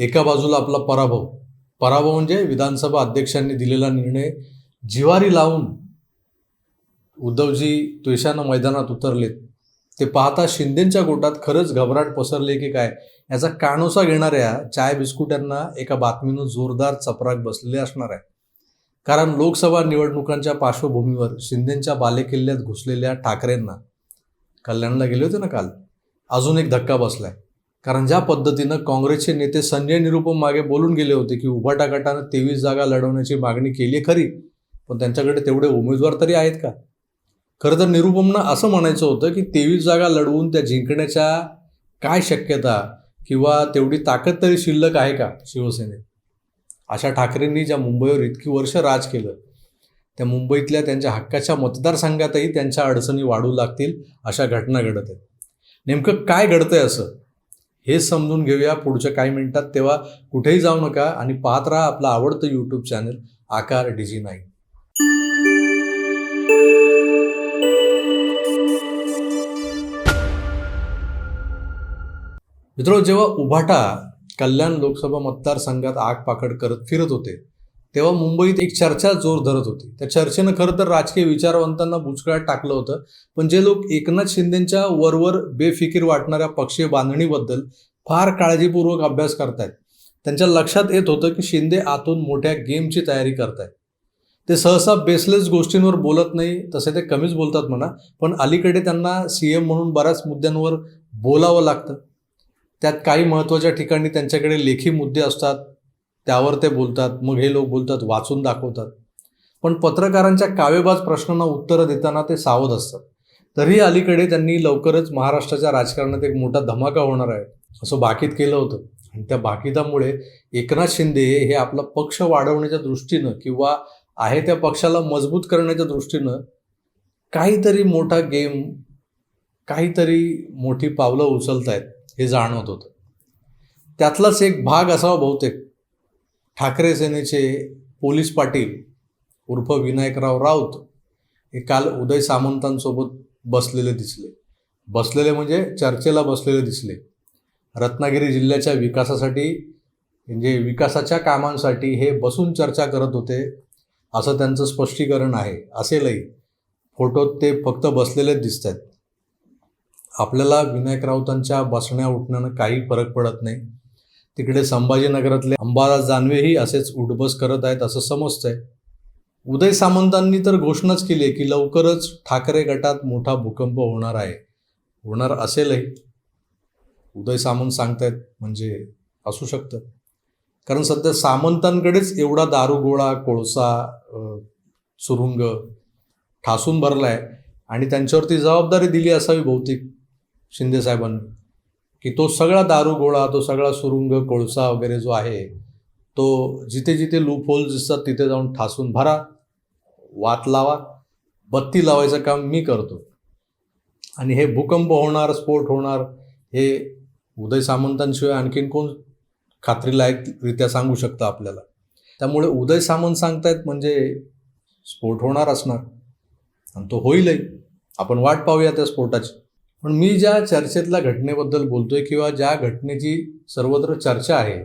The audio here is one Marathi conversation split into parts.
एका बाजूला आपला पराभव. पराभव म्हणजे विधानसभा अध्यक्षांनी दिलेला निर्णय जिवारी लावून उद्धवजी त्वेषानं मैदानात उतरलेत. ते पाहता शिंदेच्या गोटात खरंच घबराट पसरले की काय? याचा कानोसा घेणाऱ्या चाय बिस्कुटांना एका बातमीनं जोरदार चपराक बसलेले असणार आहे. कारण लोकसभा निवडणुकांच्या पार्श्वभूमीवर शिंदेच्या बालेकिल्ल्यात घुसलेल्या ठाकरेंना कल्याणला गेले होते ना काल? अजून एक धक्का बसलाय. कारण ज्या पद्धतीनं काँग्रेसचे नेते संजय निरुपम मागे बोलून गेले होते की उभाटा गटानं तेवीस जागा लढवण्याची मागणी केली आहे खरी पण त्यांच्याकडे तेवढे उमेदवार तरी आहेत का? खरं तर निरुपमनं असं म्हणायचं होतं की तेवीस जागा लढवून त्या जिंकण्याच्या काय शक्यता किंवा तेवढी ताकद तरी शिल्लक आहे का शिवसेनेत? अशा ठाकरेंनी ज्या मुंबईवर इतकी वर्ष राज केलं त्या मुंबईतल्या त्यांच्या हक्काच्या मतदारसंघातही त्यांच्या अडचणी वाढू लागतील अशा घटना घडत आहेत. नेमकं काय घडतंय असं? हे समजून घेऊया पुढच्या काही मिनिटात. तेव्हा कुठेही जाऊ नका आणि पाहत राहा आपलं आवडतं YouTube channel Aakar digi nine. मित्र जेव्हा उभाटा कल्याण लोकसभा मतदारसंघात आग पाकड करत फिरत होते तेव्हा मुंबईत एक चर्चा जोर धरत होती. त्या चर्चेनं खरं तर राजकीय विचारवंतांना बुचकळ्यात टाकलं होतं. पण जे लोक एकनाथ शिंदेच्या वरवर बेफिकीर वाटणाऱ्या पक्षीय बांधणीबद्दल फार काळजीपूर्वक अभ्यास करतायत. त्यांच्या लक्षात येत होतं की शिंदे आतून मोठ्या गेमची तयारी करतायत. ते सहसा बेसलेस गोष्टींवर बोलत नाही तसे ते कमीच बोलतात म्हणा पण अलीकडे त्यांना सी एम म्हणून बऱ्याच मुद्द्यांवर बोलावं लागतं. त्यात काही महत्त्वाच्या ठिकाणी त्यांच्याकडे लेखी मुद्दे असतात त्यावर ते बोलतात मग हे लोक बोलतात वाचून दाखवतात. पण पत्रकारांच्या कावेबाज प्रश्नांना उत्तरं देताना ते सावध असतात. तरीही अलीकडे त्यांनी लवकरच महाराष्ट्राच्या राजकारणात एक मोठा धमाका होणार आहे असं बाकीत केलं होतं. आणि त्या बाकीतामुळे एकनाथ शिंदे हे आपला पक्ष वाढवण्याच्या दृष्टीनं किंवा आहे त्या पक्षाला मजबूत करण्याच्या दृष्टीनं काहीतरी मोठा गेम काहीतरी मोठी पावलं उचलत आहेत हे जाणवत होतं. त्यातलाच एक भाग असावा बहुतेक. ठाकरे सेनेचे पोलीस पाटील उर्फ विनायकराव राऊत हे काल उदय सामंतांसोबत बसलेले दिसले. बसलेले म्हणजे चर्चेला बसलेले दिसले. रत्नागिरी जिल्ह्याच्या विकासासाठी म्हणजे विकासाच्या कामांसाठी हे बसून चर्चा करत होते असं त्यांचं स्पष्टीकरण आहे असेलही फोटोत ते फक्त बसलेलेच दिसत आहेत आपल्याला विनायक राऊतांच्या बसण्या उठण्यानं काही फरक पडत नाही. तिकडे संभाजीनगरातले अंबादास जानवेही असेच उठबस करत आहेत असं समजतंय. उदय सामंतांनी तर घोषणाच केली आहे की लवकरच ठाकरे गटात मोठा भूकंप होणार आहे. होणार असेलही. उदय सामंत सांगतायत म्हणजे असू शकतं. कारण सध्या सामंतांकडेच एवढा दारुगोळा कोळसा सुरुंग ठासून भरला आहे आणि त्यांच्यावरती जबाबदारी दिली असावी बहुतेक शिंदे साहेबांनी. की तो सगळा दारुगोळा तो सगळा सुरुंग कोळसा वगैरे जो आहे तो जिथे जिथे लूप होल्स दिसतात तिथे जाऊन ठासून भरा वात लावा बत्ती लावायचं काम मी करतो. आणि हे भूकंप होणार स्फोट होणार हे उदय सामंतांशिवाय आणखीन कोण खात्रीलायकरित्या सांगू शकतं आपल्याला. त्यामुळे उदय सामंत सांगतायत म्हणजे स्फोट होणार असणार. आणि तो होईलही. आपण वाट पाहूया त्या स्फोटाची. पण मी ज्या चर्चेतल्या घटनेबद्दल बोलतोय किंवा ज्या घटनेची सर्वत्र चर्चा आहे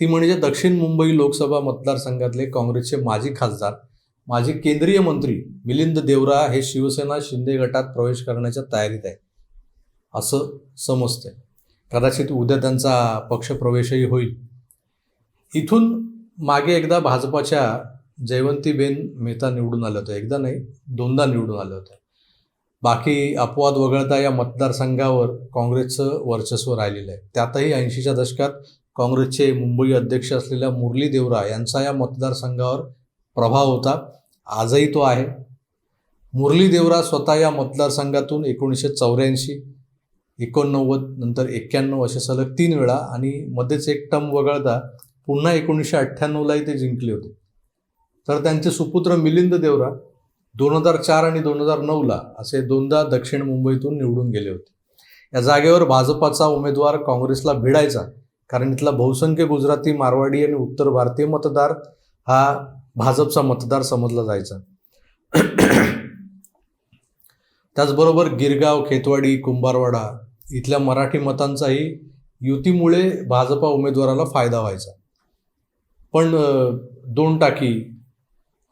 ती म्हणजे दक्षिण मुंबई लोकसभा मतदारसंघातले काँग्रेसचे माजी खासदार माजी केंद्रीय मंत्री मिलिंद देवरा हे शिवसेना शिंदे गटात प्रवेश करण्याच्या तयारीत आहे असं समजतंय. कदाचित उद्या त्यांचा पक्षप्रवेशही होईल. इथून मागे एकदा भाजपाच्या जयवंतीबेन मेहता निवडून आलं होतं एकदा नाही दोनदा निवडून आलं होतं बाकी अपवाद वगळता या मतदारसंघावर काँग्रेसचं वर्चस्व राहिलेलं आहे. त्यातही ऐंशीच्या दशकात काँग्रेसचे मुंबई अध्यक्ष असलेल्या मुरली देवरा यांचा या मतदारसंघावर प्रभाव होता. आजही तो आहे. मुरली देवरा स्वतः या मतदारसंघातून एकोणीसशे चौऱ्याऐंशी एकोणनव्वद नंतर एक्क्याण्णव असे सलग तीन वेळा आणि मध्येच एक टर्म वगळता पुन्हा एकोणीसशे अठ्ठ्याण्णवलाही ते जिंकले होते. तर त्यांचे सुपुत्र मिलिंद देवरा दोन हजार चार आणि दोन हजार नऊला असे दोनदा दक्षिण मुंबईतून निवडून गेले होते. या जागेवर भाजपाचा उमेदवार काँग्रेसला भिडायचा कारण इथला बहुसंख्य गुजराती मारवाडी आणि उत्तर भारतीय मतदार हा भाजपचा मतदार समजला जायचा. त्याचबरोबर गिरगाव खेतवाडी कुंभारवाडा इथल्या मराठी मतांचाही युतीमुळे भाजपा उमेदवाराला फायदा व्हायचा. पण दोन टाकी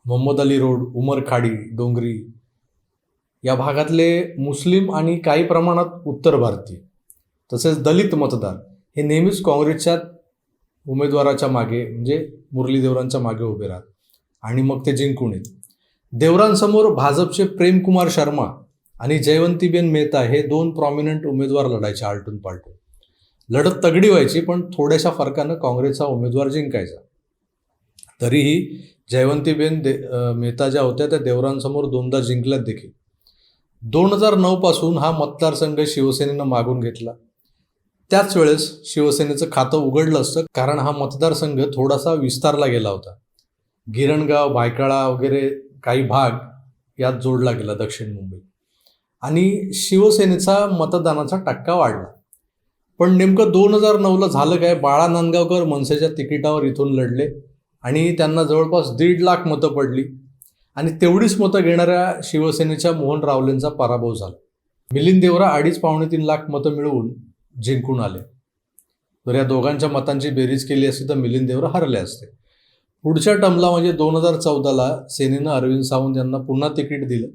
मोहम्मद अली रोड उमरखाडी डोंगरी या भागातले मुस्लिम आणि काही प्रमाणात उत्तर भारतीय तसेच दलित मतदार हे नेहमीच काँग्रेसच्या उमेदवाराच्या मागे म्हणजे मुरली देवरांच्या मागे उभे राहत आणि मग ते जिंकून येत देवरांसमोर भाजपचे प्रेमकुमार शर्मा आणि जयवंतीबेन मेहता हे दोन प्रॉमिनंट उमेदवार लढायचे आलटून पालटून. लढत तगडी व्हायची पण थोड्याशा फरकानं काँग्रेसचा उमेदवार जिंकायचा. तरीही जयवंतीबेन दे मेहता ज्या होत्या त्या देवरांसमोर दोनदा जिंकल्यात देखील. दोन हजार नऊपासून हा मतदारसंघ शिवसेनेनं मागून घेतला. त्याच वेळेस शिवसेनेचं खातं उघडलं असतं कारण हा मतदारसंघ थोडासा विस्तारला गेला होता. गिरणगाव भायखळा वगैरे काही भाग यात जोडला गेला दक्षिण मुंबई. आणि शिवसेनेचा मतदानाचा टक्का वाढला. पण नेमकं दोन हजार नऊला झालं काय? बाळा नांदगावकर मनसेच्या तिकिटावर इथून लढले. आणि त्यांना जवळपास दीड लाख मतं पडली. आणि तेवढीच मतं घेणाऱ्या शिवसेनेच्या मोहन रावलेंचा पराभव झाला. मिलिंद देवरा अडीच पावणे तीन लाख मतं मिळवून जिंकून आले. तर या दोघांच्या मतांची बेरीज केली असती तर मिलिंद देवरा हरले असते. पुढच्या टर्मला म्हणजे दोन हजार चौदाला सेनेनं अरविंद सावंत यांना पुन्हा तिकीट दिलं.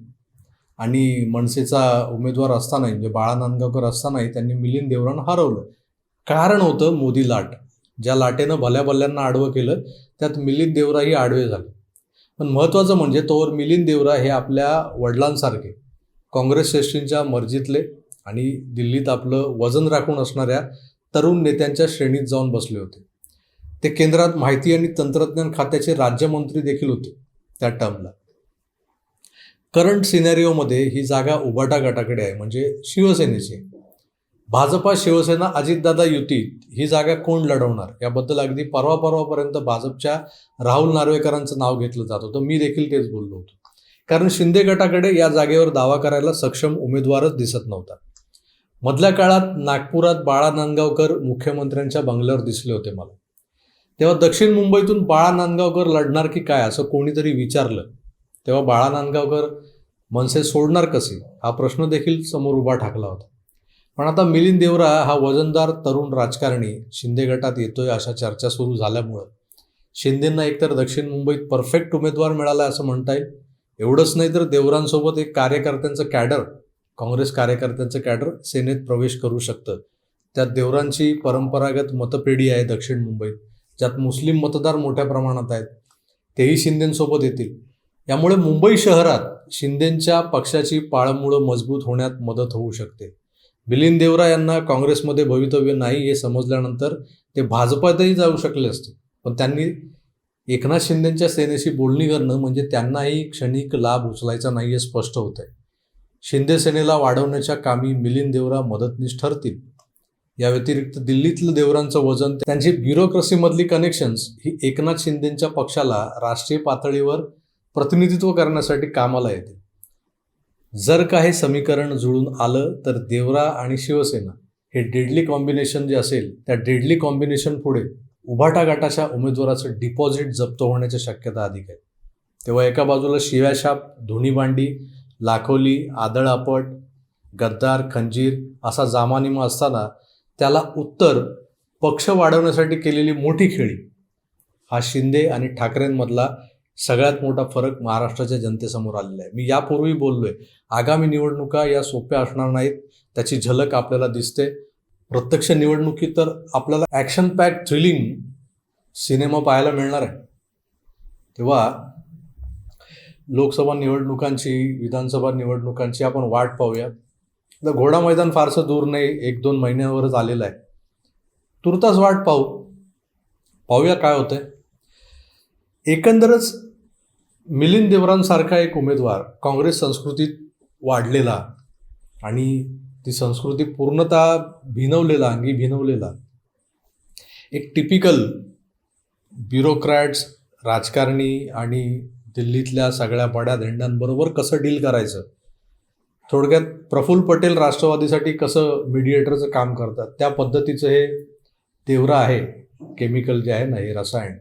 आणि मनसेचा उमेदवार असतानाही म्हणजे बाळा नांदगावकर असतानाही त्यांनी मिलिंद देवरानं हरवलं. कारण होतं मोदी लाट. ज्या लाटेनं भल्या भल्यांना आडवं केलं त्यात मिलिंद देवराही आडवे झाले. पण महत्त्वाचं म्हणजे तोवर मिलिंद देवरा हे आपल्या वडिलांसारखे काँग्रेस श्रेष्ठींच्या मर्जीतले आणि दिल्लीत आपलं वजन राखून असणाऱ्या तरुण नेत्यांच्या श्रेणीत जाऊन बसले होते. ते केंद्रात माहिती आणि तंत्रज्ञान खात्याचे राज्यमंत्री देखील होते त्या टर्मला करंट सिनेरिओमध्ये ही जागा उबाटा गटाकडे आहे म्हणजे शिवसेनेची. आहे. भाजपा शिवसेना अजितदादा युतीत ही जागा कोण लढवणार? याबद्दल अगदी परवा परवापर्यंत भाजपच्या राहुल नार्वेकरांचं नाव घेतलं जात होतं. मी देखील तेच बोललो होतो. कारण शिंदे गटाकडे या जागेवर दावा करायला सक्षम उमेदवारच दिसत नव्हता. मधल्या काळात नागपुरात बाळा नांदगावकर मुख्यमंत्र्यांच्या बंगल्यावर दिसले होते मला. तेव्हा दक्षिण मुंबईतून बाळा नांदगावकर लढणार की काय असं कोणीतरी विचारलं. तेव्हा बाळा नांदगावकर मनसे सोडणार कसे? हा प्रश्न देखील समोर उभा ठाकला होता. पण आता मिलिंद देवरा हा वजनदार तरुण राजकारणी शिंदे गटात येतोय अशा चर्चा सुरू झाल्यामुळं. शिंदेंना एकतर दक्षिण मुंबईत परफेक्ट उमेदवार मिळाला असं म्हणता येईल एवढंच नाही तर देवरांसोबत एक कार्यकर्त्यांचं कॅडर काँग्रेस कार्यकर्त्यांचं कॅडर सेनेत प्रवेश करू शकतं. त्यात देवरांची परंपरागत मतपेढी आहे दक्षिण मुंबईत ज्यात मुस्लिम मतदार मोठ्या प्रमाणात आहेत. तेही शिंदेंसोबत येतील. यामुळे मुंबई शहरात शिंदेंच्या पक्षाची पाळंमुळं मजबूत होण्यात मदत होऊ शकते. मिलिंद देवरा यांना काँग्रेसमध्ये भवितव्य नाही हे समजल्यानंतर ते भाजपातही जाऊ शकले असते. पण त्यांनी एकनाथ शिंदेंच्या सेनेशी बोलणी करणं म्हणजे त्यांनाही क्षणिक लाभ उचलायचा नाही हे स्पष्ट होत आहे शिंदे सेनेला वाढवण्याच्या कामी मिलिंद देवरा मदतनीस ठरतील. या व्यतिरिक्त दिल्लीतलं देवरांचं वजन त्यांची ब्युरोक्रसीमधली कनेक्शन्स ही एकनाथ शिंदेंच्या पक्षाला राष्ट्रीय पातळीवर प्रतिनिधित्व करण्यासाठी कामाला येते जर का हे समीकरण जुळून आलं तर देवरा आणि शिवसेना हे डेडली कॉम्बिनेशन जे असेल त्या डेडली कॉम्बिनेशन पुढे उभाटा गटाच्या उमेदवाराचं डिपॉझिट जप्त होण्याची शक्यता अधिक आहे तेव्हा एका बाजूला शिव्याशाप धुणीबांडी लाखोली आदळ आपट गद्दार खंजीर असा जामानिमा असताना त्याला उत्तर पक्ष वाढवण्यासाठी केलेली मोठी खेळी हा शिंदे आणि ठाकरेंमधला सगळ्यात मोठा फरक महाराष्ट्राच्या जनतेसमोर आलेला आहे. मी यापूर्वी बोललोय आगामी निवडणुका या सोप्या असणार नाहीत त्याची झलक आपल्याला दिसते. प्रत्यक्ष निवडणुकी तर आपल्याला ॲक्शन पॅक थ्रिलिंग सिनेमा पाहायला मिळणार आहे. तेव्हा लोकसभा निवडणुकांची विधानसभा निवडणुकांची आपण वाट पाहूया तर घोडा मैदान फारसं दूर नाही एक दोन महिन्यावरच आलेलं आहे. तुर्तास वाट पाहू. पाहूया काय होतंय. एकंदरच मिलिंद देवरांसारखा एक उमेदवार काँग्रेस संस्कृतीत वाढलेला आणि ती संस्कृती पूर्णतः भिनवलेला अंगी भिनवलेला एक टिपिकल ब्युरोक्रॅट्स राजकारणी आणि दिल्लीतल्या सगळ्या बड्या धेंड्यांबरोबर कसं डील करायचं? थोडक्यात प्रफुल्ल पटेल राष्ट्रवादीसाठी कसं मीडिएटरचं काम करतात? त्या पद्धतीचं हे देवरा आहे केमिकल जे आहे ना हे रसायन.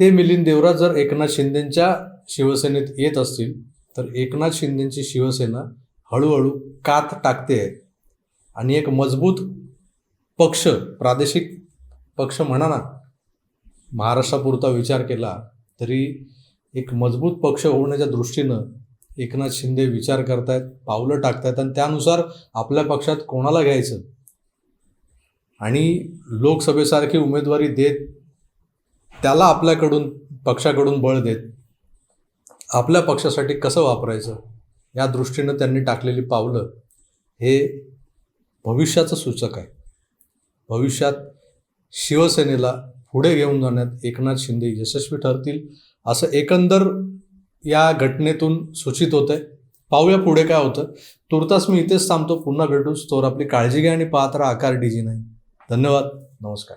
ते मिलिंद देवरा जर एकनाथ शिंदेंच्या शिवसेनेत येत असतील तर एकनाथ शिंदेंची शिवसेना हळूहळू कात टाकते आहे. आणि एक मजबूत पक्ष प्रादेशिक पक्ष म्हणा ना महाराष्ट्रापुरता विचार केला तरी एक मजबूत पक्ष होण्याच्या दृष्टीनं एकनाथ शिंदे विचार करतायत पावलं टाकतायत आणि त्यानुसार आपल्या पक्षात कोणाला घ्यायचं? आणि लोकसभेसारखी उमेदवारी देत त्याला आपल्याकडून पक्षाकडून बळ देत आपल्या पक्षासाठी कसं वापरायचं या दृष्टीनं त्यांनी टाकलेली पावलं हे भविष्याचं सूचक आहे. भविष्यात शिवसेनेला पुढे घेऊन जाण्यात एकनाथ शिंदे यशस्वी ठरतील असं एकंदर या घटनेतून सूचित होतं आहे पाहूया पुढे काय होतं. तुर्तास मी इथेच थांबतो. पुन्हा भेटूच तोवर आपली काळजी घ्या आणि पाहत राहा. आकार डीजी नाही धन्यवाद. नमस्कार.